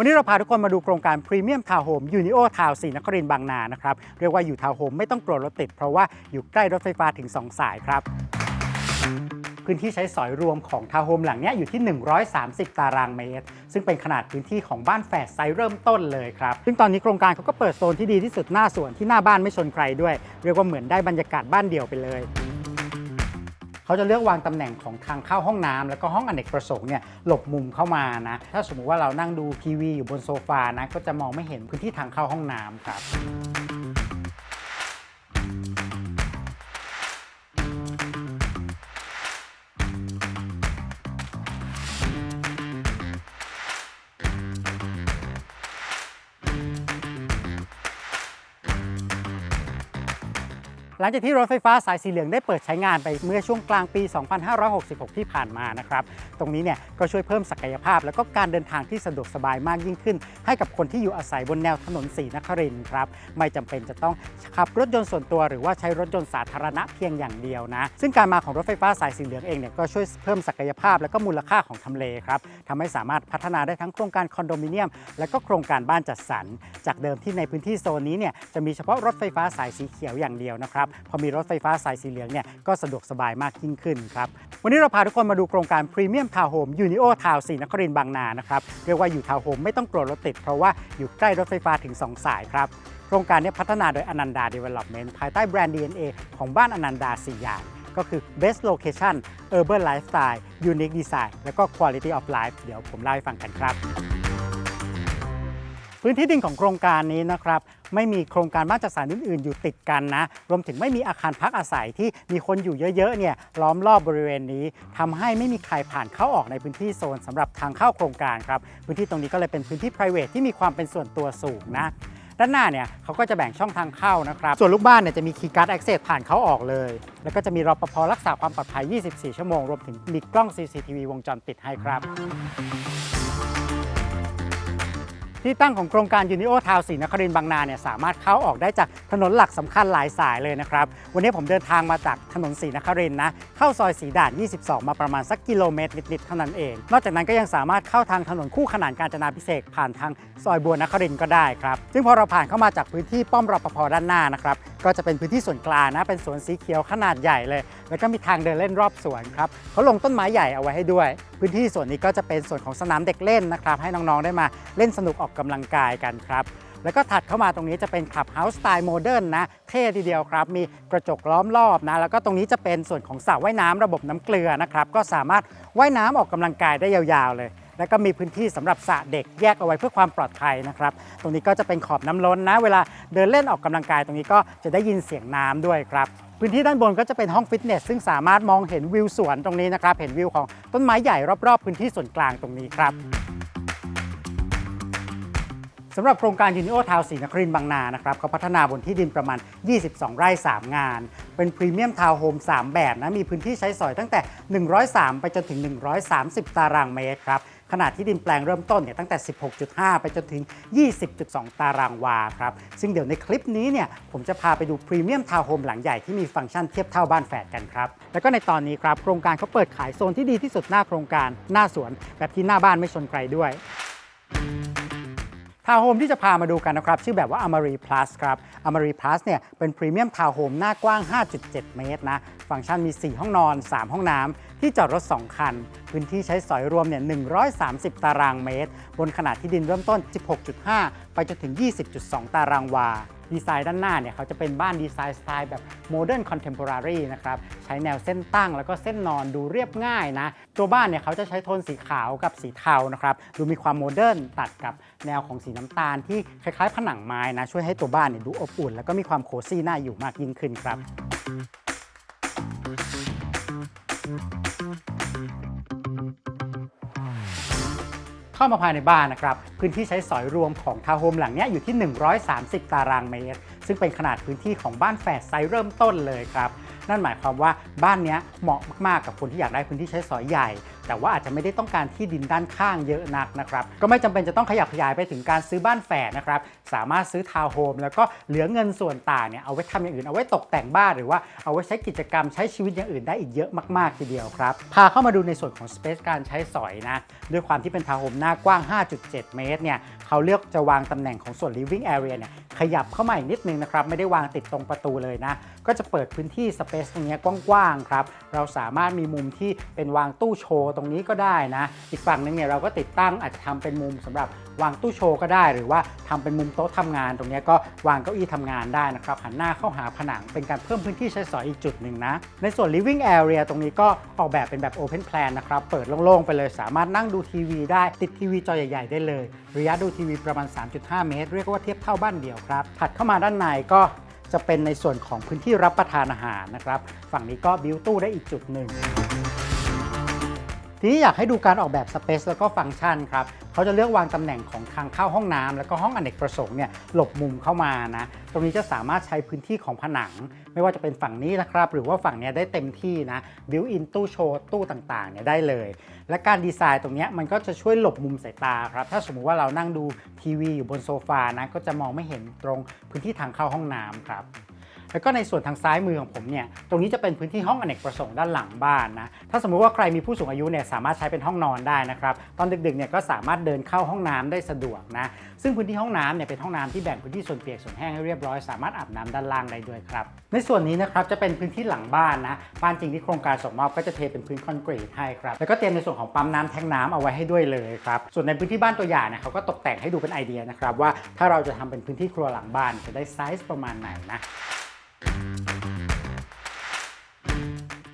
วันนี้เราพาทุกคนมาดูโครงการพรีเมียมทาวน์โฮมยูนิโอทาวน์สีนครินบางนานะครับ เรียกว่าอยู่ทาวน์โฮมไม่ต้องกลัวรถติด เพราะว่าอยู่ใกล้รถไฟฟ้าถึง 2 สายครับ พื้นที่ใช้สอยรวมของทาวน์โฮมหลังนี้อยู่ที่ 130 ตารางเมตร ซึ่งเป็นขนาดพื้นที่ของบ้านแฝดไซส์เริ่มต้นเลยครับ ซึ่งตอนนี้โครงการเขาก็เปิดโซนที่ดีที่สุดหน้าสวนที่หน้าบ้านไม่ชนใครด้วย เรียกว่าเหมือนได้บรรยากาศบ้านเดี่ยวไปเลย เขาจะเลือกวางตำแหน่งของทางเข้าห้องน้ำแล้วก็ห้องอเนกประสงค์เนี่ยหลบมุมเข้ามานะ ถ้าสมมุติว่าเรานั่งดูทีวีอยู่บนโซฟานะก็จะมองไม่เห็นพื้นที่ทางเข้าห้องน้ำครับ หลังจากที่รถไฟฟ้าสายสีเหลืองได้เปิดใช้งานไปเมื่อช่วงกลางปี 2566 ที่ผ่านมานะครับ ตรงนี้เนี่ยก็ช่วยเพิ่มศักยภาพ แล้วก็การเดินทางที่สะดวกสบายมากยิ่งขึ้น ให้กับคนที่อยู่อาศัยบนแนวถนนสีนครินครับ ไม่จำเป็นจะต้องขับรถยนต์ส่วนตัว หรือว่าใช้รถยนต์สาธารณะเพียงอย่างเดียวนะ ซึ่งการมาของรถไฟฟ้าสายสีเหลืองเองเนี่ยก็ช่วยเพิ่มศักยภาพ และก็มูลค่าของทำเลครับทำให้สามารถพัฒนาได้ทั้งโครงการคอนโดมิเนียม และก็โครงการบ้านจัดสรร จากเดิมที่ในพื้นที่โซนนี้เนี่ยจะมีเฉพาะรถไฟฟ้าสายสีเขียวอย่างเดียวนะครับพอมีรถไฟฟ้าสายสีเหลืองเนี่ยก็สะดวกสบายมากยิ่งขึ้นครับ วันนี้เราพาทุกคนมาดูโครงการพรีเมียมทาวน์โฮมยูนิโอทาวน์สีนครินบางนานะครับเรียกว่าอยู่ทาวน์โฮมไม่ต้องกลัวรถติด เพราะว่าอยู่ใกล้รถไฟฟ้าถึง 2 สายครับโครงการนี้พัฒนาโดยอนันดา Development ภายใต้แบรนด์ DNA ของบ้านอนันดา4อย่างก็คือ best location urban lifestyle unique design แล้วก็ quality of life เดี๋ยวผมเล่าให้ฟังกันครับ พื้นที่ดินของโครงการนี้นะครับไม่มีโครงการบ้านจัดสรรอื่นๆ อยู่ติดกันนะ รวมถึงไม่มีอาคารพักอาศัยที่มีคนอยู่เยอะๆเนี่ยล้อมรอบบริเวณนี้ทำให้ไม่มีใครผ่านเข้าออกในพื้นที่โซนสำหรับทางเข้าโครงการครับพื้นที่ตรงนี้ก็เลยเป็นพื้นที่ p r i v a t ที่มีความเป็นส่วนตัวสูงนะด้านหน้าเนี่ยเขาก็จะแบ่งช่องทางเข้านะครับ ส่วนลูกบ้านเนี่ยจะมีคีย์การ์ด access ผ่านเขาออกเลย แล้วก็จะมีรปภรักษาความปลอดภัย 24 ชั่วโมง รวมถึงมีกล้อง CCTV วงจรปิดให้ครับ ที่ตั้งของโครงการยูนิโอทาวสีนครินทร์บางนาเนี่ยสามารถเข้าออกได้จากถนนหลักสำคัญหลายสายเลยนะครับ วันนี้ผมเดินทางมาจากถนนศรีนครินทร์นะเข้าซอยสีด่าน 22 มาประมาณสักกิโลเมตรนิดๆเท่านั้นเอง นอกจากนั้นก็ยังสามารถเข้าทางถนนคู่ขนานกาญจนาพิเศษกผ่านทางซอยบัวนครินทร์ก็ได้ครับซึ่งพอเราผ่านเข้ามาจากพื้นที่ป้อมรปภด้านหน้านะครับก็จะเป็นพื้นที่ส่วนกลางนะเป็นสวนสีเขียวขนาดใหญ่เลย แล้วก็มีทางเดินเล่นรอบสวนครับเขาลงต้นไม้ใหญ่เอาไว้ให้ด้วย พื้นที่ส่วนนี้ก็จะเป็นส่วนของสนามเด็กเล่นนะครับให้น้องๆได้มาเล่นสนุกออกกำลังกายกันครับ แล้วก็ถัดเข้ามาตรงนี้จะเป็นคลับเฮาส์สไตล์โมเดิร์นนะ เท่ทีเดียวครับ มีกระจกล้อมรอบนะ แล้วก็ตรงนี้จะเป็นส่วนของสระว่ายน้ำระบบน้ำเกลือนะครับ ก็สามารถว่ายน้ำออกกำลังกายได้ยาวๆเลยแล้วก็มีพื้นที่สำหรับสระเด็กแยกเอาไว้เพื่อความปลอดภัยนะครับ ตรงนี้ก็จะเป็นขอบน้ำล้นนะ เวลาเดินเล่นออกกำลังกายตรงนี้ก็จะได้ยินเสียงน้ำด้วยครับ พื้นที่ด้านบนก็จะเป็นห้องฟิตเนสซึ่งสามารถมองเห็นวิวสวนตรงนี้นะครับ เห็นวิวของต้นไม้ใหญ่รอบๆ พื้นที่ส่วนกลางตรงนี้ครับ สำหรับโครงการยูนิโอทาวสีนครินบางนานะครับเขาพัฒนาบนที่ดินประมาณ 22 ไร่ 3 งาน เป็นพรีเมียมทาวน์โฮม 3 แบบนะ มีพื้นที่ใช้สอยตั้งแต่ 103 ไปจนถึง 130 ตารางเมตรครับขนาดที่ดินแปลงเริ่มต้นเนี่ยตั้งแต่ 16.5 ไปจนถึง 20.2 ตารางวาครับ ซึ่งเดี๋ยวในคลิปนี้เนี่ยผมจะพาไปดูพรีเมียมทาวน์โฮมหลังใหญ่ที่มีฟังก์ชันเทียบเท่าบ้านแฝดกันครับ แล้วก็ในตอนนี้ครับ โครงการเขาเปิดขายโซนที่ดีที่สุดหน้าโครงการ หน้าสวน แบบที่หน้าบ้านไม่ชนใครด้วย ทาวน์โฮมที่จะพามาดูกันนะครับ ชื่อแบบว่า Amari Plus ครับ Amari Plus เนี่ยเป็นพรีเมียมทาวน์โฮมหน้ากว้าง 5.7 เมตรนะ ฟังก์ชันมี 4 ห้องนอน 3 ห้องน้ำ ที่จอดรถ 2 คัน พื้นที่ใช้สอยรวมเนี่ย 130 ตารางเมตร บนขนาดที่ดินเริ่มต้น 16.5 ไปจนถึง 20.2 ตารางวา ดีไซน์ด้านหน้าเนี่ยเขาจะเป็นบ้านดีไซน์สไตล์แบบโมเดิร์นคอนเทมพอรารีนะครับใช้แนวเส้นตั้งแล้วก็เส้นนอนดูเรียบง่ายนะ ตัวบ้านเนี่ยเขาจะใช้โทนสีขาวกับสีเทานะครับดูมีความโมเดิร์นตัดกับแนวของสีน้ำตาลที่คล้ายๆ ผนังไม้นะช่วยให้ตัวบ้านเนี่ยดูอบอุ่น แล้วก็มีความโคซี่น่าอยู่มากยิ่งขึ้นครับ เข้ามาภายในบ้านนะครับ พื้นที่ใช้สอยรวมของทาวน์โฮมหลังนี้อยู่ที่ 130 ตารางเมตร ซึ่งเป็นขนาดพื้นที่ของบ้านแฝดไซส์เริ่มต้นเลยครับ นั่นหมายความว่าบ้านนี้เหมาะมากๆกับคนที่อยากได้พื้นที่ใช้สอยใหญ่ แต่ว่าอาจจะไม่ได้ต้องการที่ดินด้านข้างเยอะนักนะครับ ก็ไม่จำเป็นจะต้องขยับขยายไปถึงการซื้อบ้านแฝดนะครับ สามารถซื้อทาวน์โฮมแล้วก็เหลือเงินส่วนต่างเนี่ยเอาไว้ทำอย่างอื่น เอาไว้ตกแต่งบ้านหรือว่าเอาไว้ใช้กิจกรรมใช้ชีวิตอย่างอื่นได้อีกเยอะมากๆทีเดียวครับ พาเข้ามาดูในส่วนของสเปซการใช้สอยนะ ด้วยความที่เป็นทาวน์โฮมหน้ากว้าง 5.7 เมตรเนี่ย เขาเลือกจะวางตำแหน่งของส่วน living area เนี่ย ขยับเข้ามาอีกนิดนึงนะครับ ไม่ได้วางติดตรงประตูเลยนะ ก็จะเปิดพื้นที่สเปซตรงนี้กว้างๆครับ เราสามารถมีมุมที่เป็นวางตู้โชว์ตรงนี้ก็ได้นะ อีกฝั่งหนึงเนี่ยเราก็ติดตั้งอาจจะทำเป็นมุมสำหรับวางตู้โชว์ก็ได้ หรือว่าทำเป็นมุมโต๊ะทำงาน ตรงนี้ก็วางเก้าอี้ทำงานได้นะครับ หันหน้าเข้าหาผนังเป็นการเพิ่มพื้นที่ใช้สอยอีกจุดหนึ่งนะ ในส่วน living area ตรงนี้ก็ออกแบบเป็นแบบ open plan นะครับ เปิดโล่งๆไปเลย สามารถนั่งดูทีวีได้ ติดทีวีจอใหญ่ ๆ ได้เลย ระยะดูทีวีประมาณ 3.5 เมตร เรียกว่าเทียบเท่าบ้านเดียวครับ ถัดเข้ามาด้านในก็จะเป็นในส่วนของพื้นที่รับประทานอาหารนะครับ ฝั่งนี้ก็บิวตู้ได้อีกจุดหนึ่ง ทีนี้อยากให้ดูการออกแบบสเปซแล้วก็ฟังก์ชันครับเขาจะเลือกวางตำแหน่งของทางเข้าห้องน้ำแล้วก็ห้องอเนกประสงค์เนี่ยหลบมุมเข้ามานะตรงนี้จะสามารถใช้พื้นที่ของผนัง ไม่ว่าจะเป็นฝั่งนี้นะครับ หรือว่าฝั่งเนี้ยได้เต็มที่นะบิวอินตู้โชว์ตู้ต่างๆเนี่ยได้เลย และการดีไซน์ตรงเนี้ยมันก็จะช่วยหลบมุมสายตาครับถ้าสมมุติว่าเรานั่งดูทีวีอยู่บนโซฟานะก็จะมองไม่เห็นตรงพื้นที่ทางเข้าห้องน้ำครับ แล้วก็ในส่วนทางซ้ายมือของผมเนี่ยตรงนี้จะเป็นพื้นที่ห้องอเนกประสงค์ด้านหลังบ้านนะถ้าสมมุติว่าใครมีผู้สูงอายุเนี่ยสามารถใช้เป็นห้องนอนได้นะครับตอนดึกๆเนี่ยก็สามารถเดินเข้าห้องน้ำได้สะดวกนะซึ่งพื้นที่ห้องน้ำเนี่ยเป็นห้องน้ำที่แบ่งพื้นที่ส่วนเปียกส่วนแห้งให้เรียบร้อยสามารถอาบน้ำด้านล่างได้ด้วยครับในส่วนนี้นะครับจะเป็นพื้นที่หลังบ้านนะบ้านจริงที่โครงการส่งมอบก็จะเทเป็นพื้นคอนกรีตให้ครับแล้วก็เตรียมในส่วนของปั๊มน้ำแทงน้ำเอาไว้ให้ด้วยเลยครับส่วนในพื้นที่บ้านตัวอย่างเนี่ยเขาก็ตกแต่งให้ดูเป็นไอเดียนะครับว่าถ้าเราจะทำเป็นพื้นที่ครัวหลังบ้านจะได้ไซส์ประมาณไหนนะ Thank you.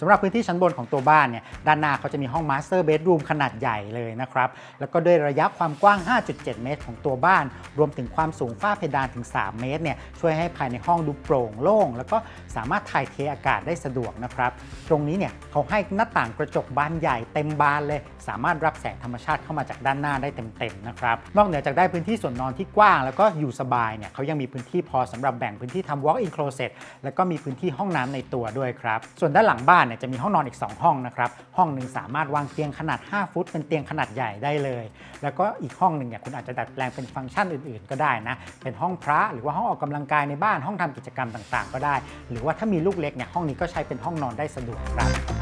สำหรับพื้นที่ชั้นบนของตัวบ้านเนี่ยด้านหน้าเขาจะมีห้องมาสเตอร์เบดรูมขนาดใหญ่เลยนะครับ แล้วก็ด้วยระยะความกว้าง 5.7 เมตร ของตัวบ้าน รวมถึงความสูงฝ้าเพดานถึง 3 เมตรเนี่ยช่วยให้ภายในห้องดูโปร่งโล่ง แล้วก็สามารถถ่ายเทอากาศได้สะดวกนะครับ ตรงนี้เนี่ยเขาให้หน้าต่างกระจกบานใหญ่เต็มบานเลย สามารถรับแสงธรรมชาติเข้ามาจากด้านหน้าได้เต็มๆนะครับนอกเหนือจากได้พื้นที่ส่วนนอนที่กว้าง แล้วก็อยู่สบายเนี่ยเขายังมีพื้นที่พอสำหรับแบ่งพื้นที่ทำ walk-in closet แล้วก็มีพื้นที่ห้องน้ำในตัวด้วยครับส่วนด้านหลังบ้านเนี่ยจะมีห้องนอนอีก 2 ห้องนะครับ ห้องหนึ่งสามารถวางเตียงขนาด 5 ฟุต เป็นเตียงขนาดใหญ่ได้เลย แล้วก็อีกห้องหนึ่งเนี่ยคุณอาจจะดัดแปลงเป็นฟังก์ชันอื่น ๆ ก็ได้นะ เป็นห้องพระหรือว่าห้องออกกำลังกายในบ้านห้องทำกิจกรรมต่าง ๆ ก็ได้ หรือว่าถ้ามีลูกเล็กเนี่ยห้องนี้ก็ใช้เป็นห้องนอนได้สะดวกครับ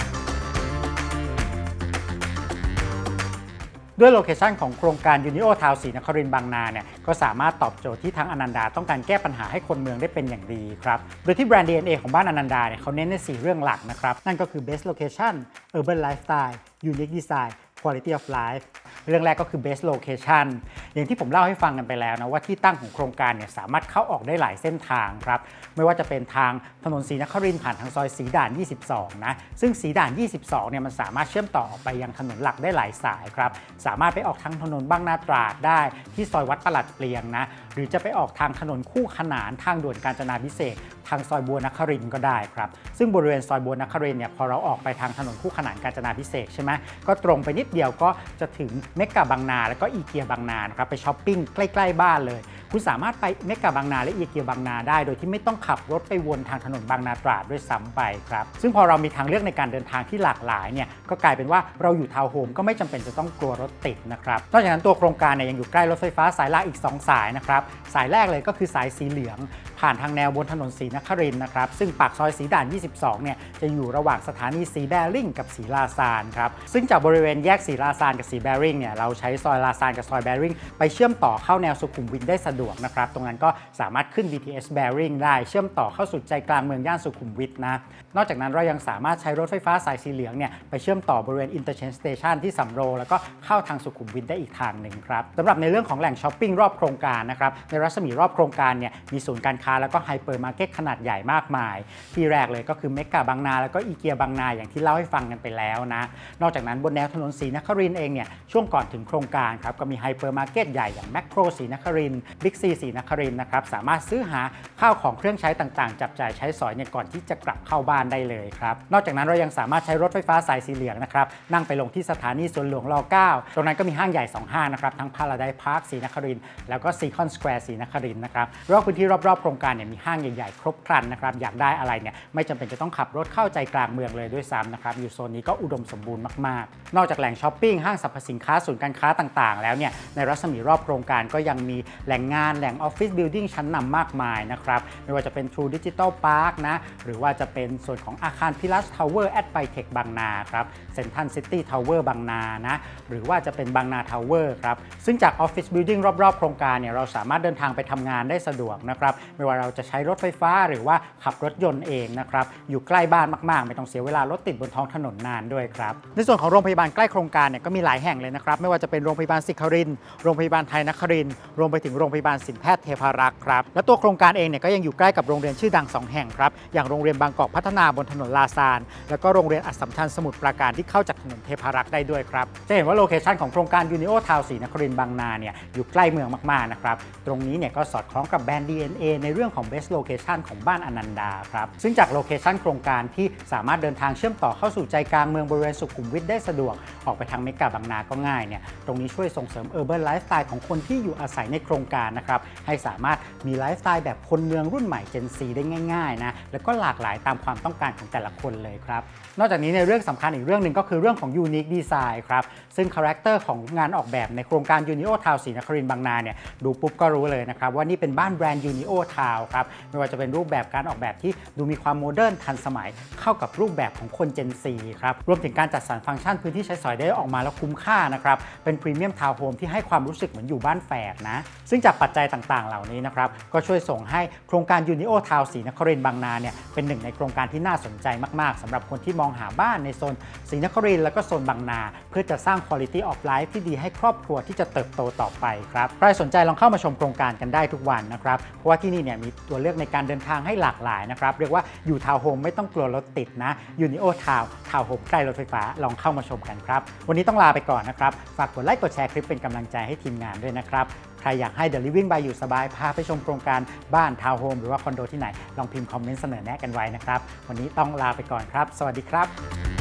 ด้วยโลเคชันของโครงการยูนิโอทาวสีนครินบางนาเนี่ยก็สามารถตอบโจทย์ที่ทั้งอนันดาต้องการแก้ปัญหาให้คนเมืองได้เป็นอย่างดีครับโดยที่แบรนด์ DNA ของบ้านอนันดาเนี่ยเขาเน้นใน 4 เรื่องหลักนะครับ นั่นก็คือ best location urban lifestyle unique design quality of life เรื่องแรกก็คือ best location อย่างที่ผมเล่าให้ฟังกันไปแล้วนะว่าที่ตั้งของโครงการเนี่ยสามารถเข้าออกได้หลายเส้นทางครับ ไม่ว่าจะเป็นทางถนนศรีนครินผ่านทางซอยสีด่าน 22 นะ ซึ่งสีด่าน 22 เนี่ยมันสามารถเชื่อมต่อออกไปยังถนนหลักได้หลายสายครับ สามารถไปออกทางถนนบางนาตราดได้ที่ซอยวัดประหลัดเปลียงนะ หรือจะไปออกทางถนนคู่ขนานทางด่วนกาญจนาพิเศษกทางซอยบัวนครินก็ได้ครับ ซึ่งบริเวณซอยบัวนครินเนี่ยพอเราออกไปทางถนนคู่ขนานกาญจนาพิเศษกใช่ไหมก็ตรงไปนิดเดียวก็จะถึงเมกะบางนา แล้วก็อีเกียบางนานะครับไปช้อปปิ้งใกล้ ๆ บ้านเลย คุณสามารถไปเมกะบางนาและอีเกียบางนาได้ โดยที่ไม่ต้องขับรถไปวนทางถนนบางนาตราดด้วยซ้ำไปครับ ซึ่งพอเรามีทางเลือกในการเดินทางที่หลากหลายเนี่ยก็กลายเป็นว่าเราอยู่ทาวน์โฮมก็ไม่จำเป็นจะต้องกลัวรถติดนะครับนอกจากนั้นตัวโครงการเนี่ยยังอยู่ใกล้รถไฟฟ้าสายหลักอีก 2 สายนะครับสายแรกเลยก็คือสายสีเหลือง ผ่านทางแนวบนถนนศรีนครินนะครับ ซึ่งปากซอยสีด่าน 22 เนี่ยจะอยู่ระหว่างสถานีสีแบริ่งกับสีลาซานครับ ซึ่งจากบริเวณแยกสีลาซานกับสีแบริ่งเนี่ยเราใช้ซอยลาซานกับซอยแบริ่งไปเชื่อมต่อเข้าแนวสุขุมวิทได้สะดวกนะครับ ตรงนั้นก็สามารถขึ้น BTS Bearing ได้เชื่อมต่อเข้าสู่ใจกลางเมืองย่านสุขุมวิทนะ นอกจากนั้นเรายังสามารถใช้รถไฟฟ้าสายสีเหลืองเนี่ยไปเชื่อมต่อบริเวณ Interchange Station ที่สำโรงแล้วก็เข้าทางสุขุมวิทได้อีกทางหนึ่งครับสำหรับในเรื่องของแหล่งช้อปปิ้งรอบโครงการนะครับในรัศมีรอบโครงการเนี่ยมีศูนย์การค้าแล้วก็ไฮเปอร์มาร์เก็ตขนาดใหญ่มากมาย ที่แรกเลยก็คือเมกะบางนา แล้วก็อีเกียบางนาอย่างที่เล่าให้ฟังกันไปแล้วนะ นอกจากนั้นบนแนวถนนศรีนครินเองเนี่ยช่วงก่อนถึงโครงการครับก็มีไฮเปอร์มาร์เก็ตใหญ่อย่างแมคโครศรีนครินบิ๊กซีศรีนครินนะครับสามารถซื้อหาข้าวของเครื่องใช้ต่างๆ จับจ่ายใช้สอยเนี่ยก่อนที่จะกลับเข้าบ้านได้เลยครับนอกจากนั้นเรายังสามารถใช้รถไฟฟ้าสายสีเหลืองนะครับนั่งไปลงที่สถานีสวนหลวงร9ตรงนั้นก็มีห้างใหญ่ 2 ห้างนะครับทั้งพาราไดพาร์คศรีนครินแล้วก็ซีคอนสแควร์ศรีนครินนะครับรอบพื้นที่รอบๆโครงการเนี่ยมีห้างใหญ่ๆ ครบครันนะครับอยากได้อะไรเนี่ยไม่จำเป็นจะต้องขับรถเข้าใจกลางเมืองเลยด้วยซ้ำนะครับอยู่โซนนี้ก็อุดมสมบูรณ์มากๆ นอกจากแหล่งช้อปปิ้งห้างสรรพสินค้าศูนย์การค้าต่างๆ แล้วเนี่ยในรัศมีรอบโครงการก็ยังมีแหล่งงานแหล่งออฟฟิศบิลดิ่งชั้นนำมากมายนะครับไม่ว่าจะเป็น True Digital Park นะหรือว่าจะเป็นส่วนของอาคารพิลัสทาวเวอร์แอดไบเทคบางนาครับเซ็นทรัลซิตี้ทาวเวอร์บางนานะหรือว่าจะเป็นบางนาทาวเวอร์ครับซึ่งจากออฟฟิศบิลดิ่งรอบๆ โครงการเนี่ยเราสามารถเดินทางไปทำงานได้สะดวกนะครับไม่ว่าเราจะใช้รถไฟฟ้าหรือว่าขับรถยนต์เองนะครับ อยู่ใกล้บ้านมากๆ ไม่ต้องเสียเวลารถติดบนท้องถนนนานด้วยครับ ในส่วนของโรงพยาบาลใกล้โครงการเนี่ยก็มีหลายแห่งเลยนะครับ ไม่ว่าจะเป็นโรงพยาบาลสิคริน โรงพยาบาลไทยนคริน รวมไปถึงโรงพยาบาลสินแพทย์เทพารักษ์ครับ และตัวโครงการเองเนี่ยก็ยังอยู่ใกล้กับโรงเรียนชื่อดังสองแห่งครับ อย่างโรงเรียนบางกอกพัฒนาบนถนนลาซาน แล้วก็โรงเรียนอัสสัมชัญสมุทรปราการที่เข้าจากถนนเทพารักษ์ได้ด้วยครับ จะเห็นว่าโลเคชันของโครงการยูนิโอทาวสีนครินบางนาเนี่ยอยู่ใกล้เมืองมากๆนะครับ ตรงนี้เนี่ยก็สอดคล้องกับแบรนด์ DNA ในเรื่องของ best location ของบ้านอนันดาครับ ซึ่งจากโลเคชันโครงการที่สามารถเดินทางเชื่อมต่อเข้าสู่ใจกลางเมืองบริเวณสุขุมวิทได้สะดวก ออกไปทางเมกาบางนาก็ง่ายเนี่ย ตรงนี้ช่วยส่งเสริม urban lifestyle ของคนที่อยู่อาศัยในโครงการนะครับ ให้สามารถมีไลฟ์สไตล์แบบคนเมืองรุ่นใหม่ Gen Z ได้ง่ายๆนะ แล้วก็หลากหลายตามความต้องการของแต่ละคนเลยครับ นอกจากนี้ในเรื่องสำคัญอีกเรื่องหนึ่งก็คือเรื่องของ unique design ครับ ซึ่งคาแรคเตอร์ของงานออกแบบในโครงการ Unio Town ศรีนครินทร์บางนาเนี่ย ดูปุ๊บก็รู้เลยนะครับว่านี่เป็นบ้านแบรนด์ Unio Town ครับ ไม่ว่าจะเป็นรูปแบบการออกแบบที่ดูมีความโมเดิร์นทันสมัย เข้ากับรูปแบบของคน Gen Z ครับ รวมถึงการจัดสรรฟังก์ชันพื้นที่ใช้สอยได้ออกมาแล้วคุ้มค่านะครับ เป็นพรีเมียมทาวน์โฮมที่ให้ความรู้สึกเหมือนอยู่บ้านแฝดนะ ซึ่งจากปัจจัยต่างๆ เหล่านี้นะครับ ก็ช่วยส่งให้โครงการ Unio Town ศรีนครินทร์บางนาเนี่ยเป็นหนึ่งในโครงการที่น่าสนใจมาก ๆสำหรับคนที่มองหาบ้านในโซนศรีนครินทร์แล้วก็โซนบางนา เพื่อจะสร้าง quality of life ที่ดีให้ครอบครัวที่จะเติบโตต่อไปครับใครสนใจลองเข้ามาชมโครงการกันได้ทุกวันนะครับเพราะว่าที่นี่เนี่ยมีตัวเลือกในการเดินทางให้หลากหลายนะครับ เรียกว่าอยู่ทาวน์โฮมไม่ต้องกลัวรถติดนะยูนิโอทาวทาวน์โฮมใกล้รถไฟฟ้าลองเข้ามาชมกันครับ วันนี้ต้องลาไปก่อนนะครับ ฝากกดไลค์กดแชร์คลิปเป็นกำลังใจให้ทีมงานด้วยนะครับ ใครอยากให้ The Living by อยู่สบายพาไปชมโครงการบ้านทาวน์โฮมหรือว่าคอนโดที่ไหนลองพิมพ์คอมเมนต์เสนอแนะกันไว้นะครับวันนี้ต้องลาไปก่อนครับ สวัสดีครับ